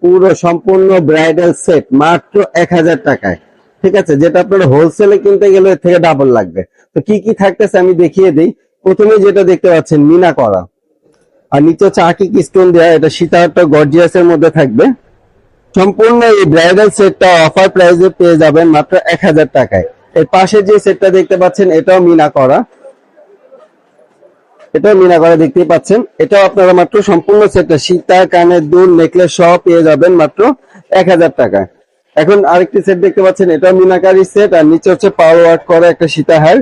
পুরো সম্পূর্ণ bridal set মাত্র এক হাজার টাকায়। ঠিক আছে, যেটা আপনার হোলসেলে কিনতে গেলে এর থেকে ডাবল লাগবে। তো কি কি থাকতেছে আমি দেখিয়ে দিই। প্রথমে যেটা দেখতে পাচ্ছেন, মিনা করা। আর নিচে হচ্ছে আকিক স্টোন দেওয়া এটা সীতাহারটা গর্জিয়াস এর মধ্যে থাকবে। সম্পূর্ণ এই ব্রাইডাল সেটটা অফার প্রাইসে পেয়ে যাবেন মাত্র এক হাজার টাকায়। এর পাশে যে সেটটা দেখতে পাচ্ছেন, এটাও মিনা করা। এটাও মিনা করা দেখতেই পাচ্ছেন। এটাও আপনারা মাত্র সম্পূর্ণ সেটটা সীতা কানের দুল নেকলেস সহ পেয়ে যাবেন মাত্র এক হাজার টাকায়। এখন আরেকটি সেট দেখতে পাচ্ছেন, এটাও মিনাকারি সেট আর নিচে হচ্ছে পাওয়ার ওয়ার্ক করা একটা সীতাহার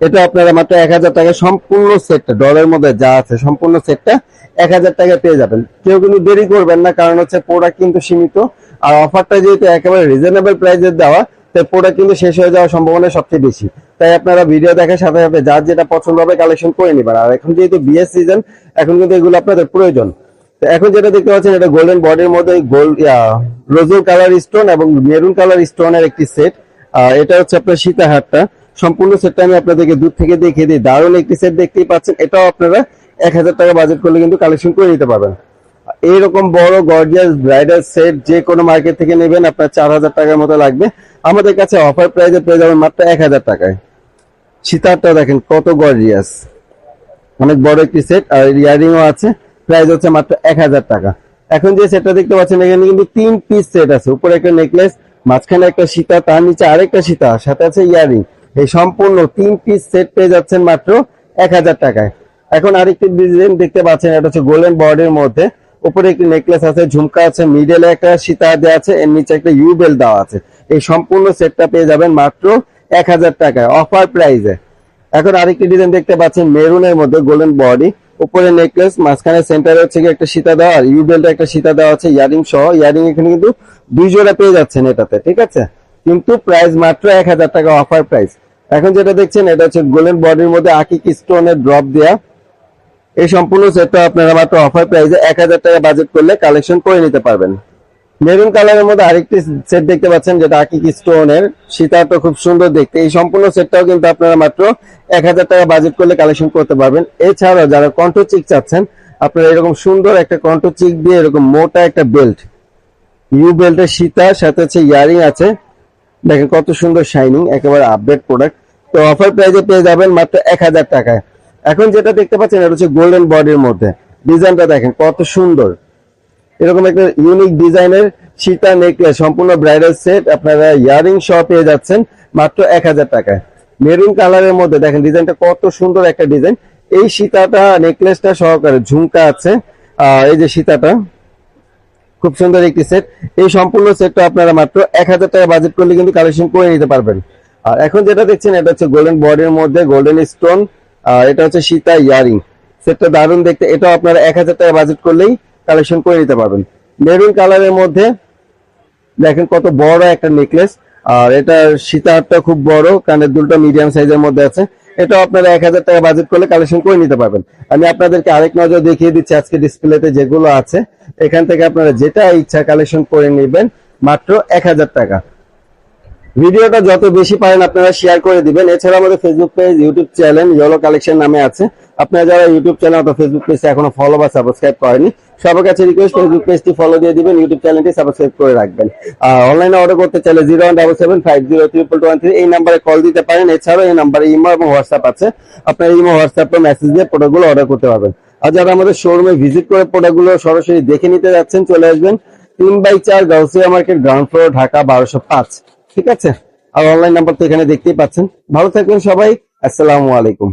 এটা আপনারা মাত্র এক হাজার টাকা সম্পূর্ণ সেটটা ডলের মধ্যে যা আছে সম্পূর্ণ সেটটা এক হাজার টাকা পেয়ে যাবেন। কেউ কিন্তু দেরি করবেন না, কারণ হচ্ছে প্রোডাক্ট কিন্তু সীমিত। আর অফারটা যেহেতু একেবারে রিজনেবল প্রাইসের দেওয়া, তাই প্রোডাক্ট কিন্তু শেষ হয়ে যাওয়ার সম্ভাবনা সবচেয়ে বেশি। তাই আপনারা ভিডিও দেখার সাথে সাথে যার যেটা পছন্দ হবে কালেকশন করে নিবেন। আর এখন যেহেতু বিয়ের সিজন এখন কিন্তু এগুলো আপনাদের প্রয়োজন। তো এখন যেটা দেখতে পাচ্ছেন, এটা গোল্ডেন বডির মধ্যে গোল্ড রোজো কালার স্টোন এবং মেরুন কালার স্টোনের একটি সেট এটা হচ্ছে আপনার সীতাহারটা। সম্পূর্ণ সেটটা আমি আপনাদেরকে দূর থেকে দেখিয়ে দিই। দারুণ একটি সেট দেখতেই পাচ্ছেন। এটাও আপনারা এক হাজার টাকা বাজেট করলে কিন্তু কালেকশন করে নিতে পারবেন। এইরকম বড় গর্জিয়াস ব্রাইডাল সেট যে কোনো মার্কেট থেকে নেবেন, আপনার চার হাজার টাকার মতো লাগবে। আমাদের কাছে অফার প্রাইসে পেয়ে যাবেন মাত্র এক হাজার টাকায়। সীতারটা দেখেন কত গর্জিয়াস অনেক বড় একটি সেট আর ইয়ারিংও আছে। প্রাইস হচ্ছে মাত্র এক হাজার টাকা। এখন যে সেটটা দেখতে পাচ্ছেন, এখানে কিন্তু তিন পিস সেট আছে। উপরে একটা নেকলেস মাঝখানে একটা সীতা, তার নিচে আরেকটা সীতা, সাথে আছে ইয়ারিং। এই সম্পূর্ণ তিন পিস সেট পেয়ে যাচ্ছেন মাত্র এক হাজার টাকায়। এখন আরেকটি ডিজাইন দেখতে পাচ্ছেন, এটা হচ্ছে গোল্ডেন বর্ডের মধ্যে। উপরে একটি নেকলেস আছে, ঝুমকা আছে মিডলে একটা সীতা দেওয়া আছে, এর নিচে একটা ইউ বেল দেওয়া আছে। এই সম্পূর্ণ সেটটা পেয়ে যাবেন মাত্র এক হাজার টাকায় অফার প্রাইসে এখন আরেকটি ডিজাইন দেখতে পাচ্ছেন মেরুনের মধ্যে গোল্ডেন বডি উপরে নেকলেস মাঝখানে সেন্টারে হচ্ছে একটা সীতা দেওয়া, আর ইউ বেলটা একটা সীতা দেওয়া আছে, ইয়ারিং সহ। ইয়ারিং এখানে কিন্তু দুই জোড়া পেয়ে যাচ্ছেন এটাতে, ঠিক আছে? কিন্তু প্রাইস মাত্র এক হাজার টাকা অফার প্রাইস এখন যেটা দেখছেন, এটা হচ্ছে গোল্ডেন বডির মধ্যে আকিক স্টোনের ড্রপ দেয়া। এই সম্পূর্ণ সেটটা আপনারা মাত্র অফার প্রাইসে এক হাজার টাকা বাজেট করলে কালেকশন করে নিতে পারবেন। মেরুন কালারের মধ্যে আরেকটি সেট দেখতে পাচ্ছেন, যেটা আকিক স্টোনের সীতাটা খুব সুন্দর দেখতে। এই সম্পূর্ণ সেটটাও কিন্তু আপনারা মাত্র এক হাজার টাকা বাজেট করলে কালেকশন করতে পারবেন। এছাড়াও যারা কণ্ঠ চিক চাচ্ছেন, আপনারা এরকম সুন্দর একটা কণ্ঠ চিক দিয়ে এরকম মোটা একটা বেল্ট ইউ বেল্টের সীতার সাথে হচ্ছে ইয়ারিং আছে। দেখেন কত সুন্দর শাইনিং একেবারে আপডেট প্রোডাক্ট তো অফার প্রাইসে পেয়ে যাবেন মাত্র এক হাজার টাকায়। এখন যেটা দেখতে পাচ্ছেন, এটা হচ্ছে গোল্ডেন বডির মধ্যে। ডিজাইনটা দেখেন কত সুন্দর। এরকম একটা ইউনিক ডিজাইনের সীতা নেকলেস সম্পূর্ণ ব্রাইডাল সেট আপনারা ইয়ারিং সহ পেয়ে যাচ্ছেন মাত্র এক হাজার টাকায়। মেরুন কালারের মধ্যে দেখেন ডিজাইনটা কত সুন্দর একটা ডিজাইন এই সীতাটা নেকলেসটা সহকারে ঝুমকা আছে। এই যে সীতাটা খুব সুন্দর একটি সেট এই সম্পূর্ণ সেটটা আপনারা মাত্র এক হাজার টাকা বাজেট করলে কিন্তু কালেকশন করে নিতে পারবেন। আর এখন যেটা দেখছেন, এটা হচ্ছে গোল্ডেন বডির মধ্যে গোল্ডেন স্টোন আর এটা হচ্ছে সীতা ইয়ারিং। সেটটা দারুণ দেখতে। এটাও আপনারা এক হাজার টাকা বাজেট করলেই কালেকশন করে নিতে পারবেন। মেরুন কালারের মধ্যে দেখেন কত বড় একটা নেকলেস আর এটার সীতাহারটা খুব বড়, কানের দুলটা মিডিয়াম সাইজের মধ্যে আছে। এটাও আপনারা এক হাজার টাকা বাজেট করলে কালেকশন করে নিতে পারবেন। আমি আপনাদেরকে আরেক নজর দেখিয়ে দিচ্ছি আজকে ডিসপ্লেতে যেগুলো আছে। এখান থেকে আপনারা যেটা ইচ্ছা কালেকশন করে নেবেন, মাত্র এক হাজার টাকা। ভিডিওটা যত বেশি পারেন আপনারা শেয়ার করে দিবেন। এছাড়া আমাদের Facebook page YouTube channel yellow collection নামে আছে। আপনারা যারা ইউটিউব চ্যানেল অথবা ফেসবুক পেজ এখনও ফলো বা সাবস্ক্রাইব করেনি সবার কাছে রিকোয়েস্ট ফেসবুক পেজটি ফলো দিয়ে দিবেন ইউটিউব চ্যানেলটি সাবস্ক্রাইব করে রাখবেন। অনলাইনে অর্ডার করতে চাইলে zero one double seven five zero triple two three এই নাম্বারে কল দিতে পারেন। এছাড়াও এই নাম্বারে ইমো এবং হোয়াটসঅ্যাপ আছে। আপনার ইমো হোয়াটসঅ্যাপে মেসেজ দিয়ে প্রোডাক্টগুলো অর্ডার করতে পারবেন। আর যারা আমাদের শোরুমে ভিজিট করে প্রোডাক্টগুলো সরাসরি দেখে নিতে যাচ্ছেন, চলে আসবেন। তিন বাই চার Gausia market ground floor Dhaka বারোশো পাঁচ। ঠিক আছে? আর অনলাইন নাম্বার তো এখানে দেখতেই পাচ্ছেন। ভালো থাকবেন সবাই। আসসালামু আলাইকুম।